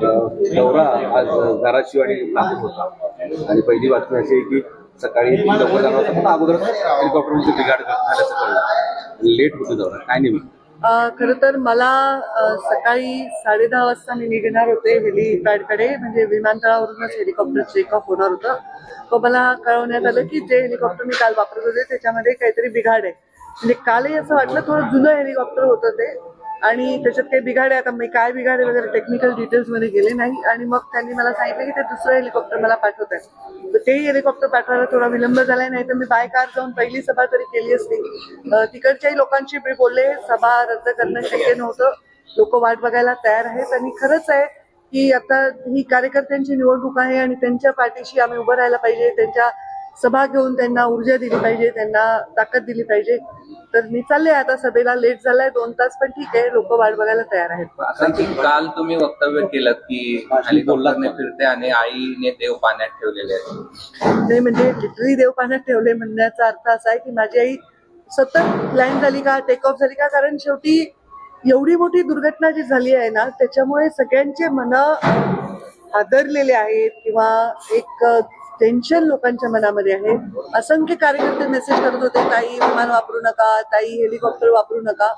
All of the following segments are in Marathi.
दौरा आज धाराशिव आणि नागपूर होता. आणि पहिली बातमी अशी आहे की सकाळी लवकर जाणार होता पण अगोदर हेलिकॉप्टरमध्ये बिघाड झाल्याचं कळलं. लेट होते दौरा काय नाही खर तर मला सकाळी साडे दहा वाजता मी निघणार होते हेलिपॅडकडे म्हणजे विमानतळावरूनच हेलिकॉप्टर चेक ऑफ होणार होतं. तो मला कळवण्यात आलं की जे हेलिकॉप्टर मी काल वापरत होते त्याच्यामध्ये काहीतरी बिघाड आहे. म्हणजे कालही असं वाटलं थोडं जुनं हेलिकॉप्टर होतं ते. आणि त्याच्यात काही बिघाड आहे. आता मी काय बिघाड आहे वगैरे टेक्निकल डिटेल्समध्ये गेले नाही. आणि मग त्यांनी मला सांगितलं की ते दुसरं हेलिकॉप्टर मला पाठवत आहे तर तेही हेलिकॉप्टर पाठवायला थोडा विलंब झालाय. नाही तर मी बाय कार जाऊन पहिली सभा तरी केली असती. तिकडच्याही लोकांशी मी बोलले. सभा रद्द करणं शक्य नव्हतं. लोक वाट बघायला तयार आहेत. आणि खरंच आहे की आता ही कार्यकर्त्यांची निवडणूक आहे आणि त्यांच्या पाठीशी आम्ही उभं राहायला पाहिजे. त्यांच्या सभा घेऊन त्यांना ऊर्जा दिली पाहिजे त्यांना ताकद दिली पाहिजे. तर मी चालले आता सभेला लेट झालाय दोन तास पण ठीक आहे लोक वाट बघायला तयार आहेत. काल तुम्ही वक्तव्य केलं की हेलिकॉप्टरने फिरते आणि आईने देव पाण्यात ठेवलेले नाही म्हणजे लिटरली देव पाण्यात ठेवले म्हणण्याचा अर्थ असा आहे की माझी आई सतत लँड झाली का टेक ऑफ झाली का कारण शेवटी एवढी मोठी दुर्घटना जी झाली आहे ना त्याच्यामुळे सगळ्यांचे मन हादरलेले आहेत किंवा एक टेन्शन लोकांच्या मनामध्ये आहे. असंख्य कार्यकर्ते मेसेज करत होते ताई विमान वापरू नका ताई हेलिकॉप्टर वापरू नका.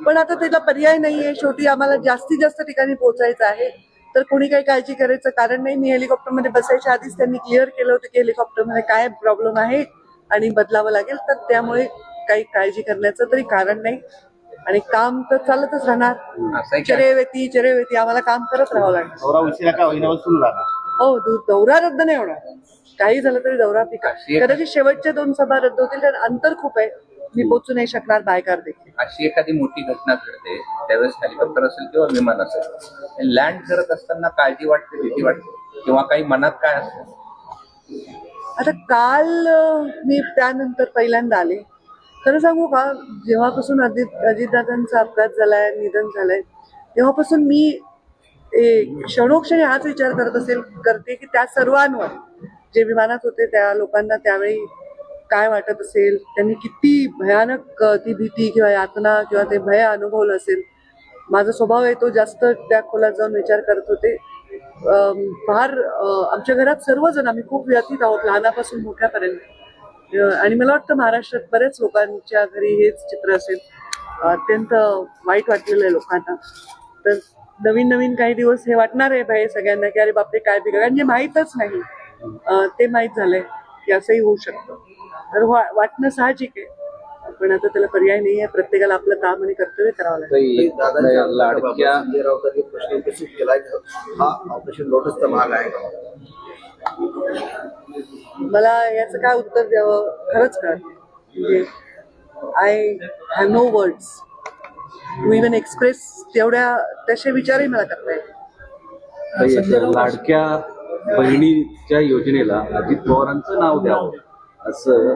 पण आता त्याला पर्याय नाहीये. शेवटी आम्हाला जास्तीत जास्त ठिकाणी पोहोचायचं आहे. तर कोणी काही काळजी करायचं कारण नाही. मी हेलिकॉप्टरमध्ये बसायच्या आधीच त्यांनी क्लिअर केलं होतं की हेलिकॉप्टरमध्ये काय प्रॉब्लेम आहे आणि बदलावं लागेल. तर त्यामुळे काही काळजी करण्याचं तरी कारण नाही. आणि काम तर चालतच राहणार? चरेवेती चरेवेती. आम्हाला काम करत राहावं लागेल. हो दौरा रद्द नाही होणार. काही झालं तरी दौरा पिका कदाचित शेवटच्या दोन सभा रद्द होतील कारण अंतर खूप आहे. मी पोचू नाही शकणार बायकार देखील. अशी एखादी मोठी घटना घडते त्यावेळेस हेलिकॉप्टर असेल किंवा विमान असेल लँड करत असताना काळजी वाटते भीती वाटते किंवा काही मनात काय असतं? आता काल मी त्यानंतर पहिल्यांदा आले. खरं सांगू का जेव्हापासून अजित अजितदादांचा अपघात झालाय निधन झालंय तेव्हापासून मी क्षणोक्षणी हाच विचार करत असेल करते की त्या सर्वांवर. जे विमानात होते त्या लोकांना त्यावेळी काय वाटत असेल? त्यांनी किती भयानक ती भीती किंवा यातना किंवा ते भय अनुभवलं असेल? माझा स्वभाव आहे तो जास्त त्या खोलात जाऊन विचार करत होते. फार आमच्या घरात सर्वजण आम्ही खूप व्यथित आहोत लहानापासून मोठ्यापर्यंत. आणि मला वाटतं महाराष्ट्रात बऱ्याच लोकांच्या घरी हेच चित्र असेल. अत्यंत वाईट वाटलेलं आहे लोकांना. तर नवीन नवीन काही दिवस हे वाटणार आहे भाई सगळ्यांना की अरे बापरे काय बिघड म्हणजे माहीतच नाही. ते माहीत झालंय की असंही होऊ शकतं. तर वाटणं साहजिक आहे. पण आता त्याला पर्याय नाही आहे प्रत्येकाला आपलं काम आणि कर्तव्य करावं लागेल. लाडक्या प्रश्न उपस्थित केलाय. हा ऑपरेशन लोटसचा भाग आहे? मला याचं काय उत्तर द्यावं? खरंच नाही. म्हणजे I have no words to even express तेवढ्या तसे विचारही मला करता येत ताई, लाडक्या बहिणीच्या योजनेला अजित पवारांचं नाव द्यावं असं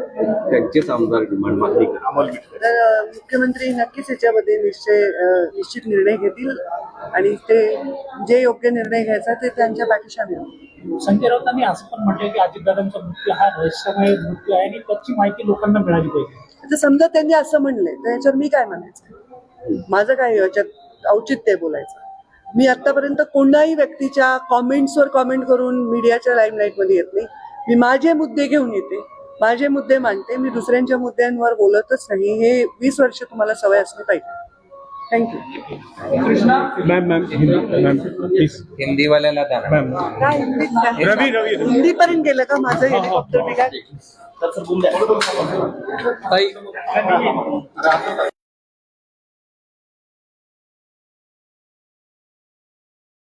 त्यांचेच आमदार डिमांड मागणी तर मुख्यमंत्री नक्कीच याच्यामध्ये निश्चय निश्चित निर्णय घेतील आणि ते जे योग्य निर्णय घ्यायचा ते त्यांच्या पाठीशी आम्ही. संजय राऊतांनी असं पण म्हटलं की अजितदादांचा मृत्यू हा रहस्यमय मृत्यू आहे आणि त्याची माहिती लोकांना मिळाली पाहिजे. आता समजा त्यांनी असं म्हणलंय तर याच्यावर मी काय म्हणायचं? माझं काय याच्यात औचित्य आहे बोलायचं. मी आतापर्यंत कोणाही व्यक्तीच्या कॉमेंट्सवर कॉमेंट करून मीडियाच्या लाईमलाईटमध्ये येत नाही. मी माझे मुद्दे घेऊन येते. माझे मुद्दे मांडते. मी दुसऱ्यांच्या मुद्द्यांवर बोलतच नाही. हे वीस वर्ष तुम्हाला सवय असली पाहिजे. Thank you ma'am ma'am Hindi ma'am please हिंदीवाल्याला द्या ना. मॅम काय हिंदीत काय? रवी रवी हिंदी पर्यंत गेलं का माझं? हेलिकॉप्टर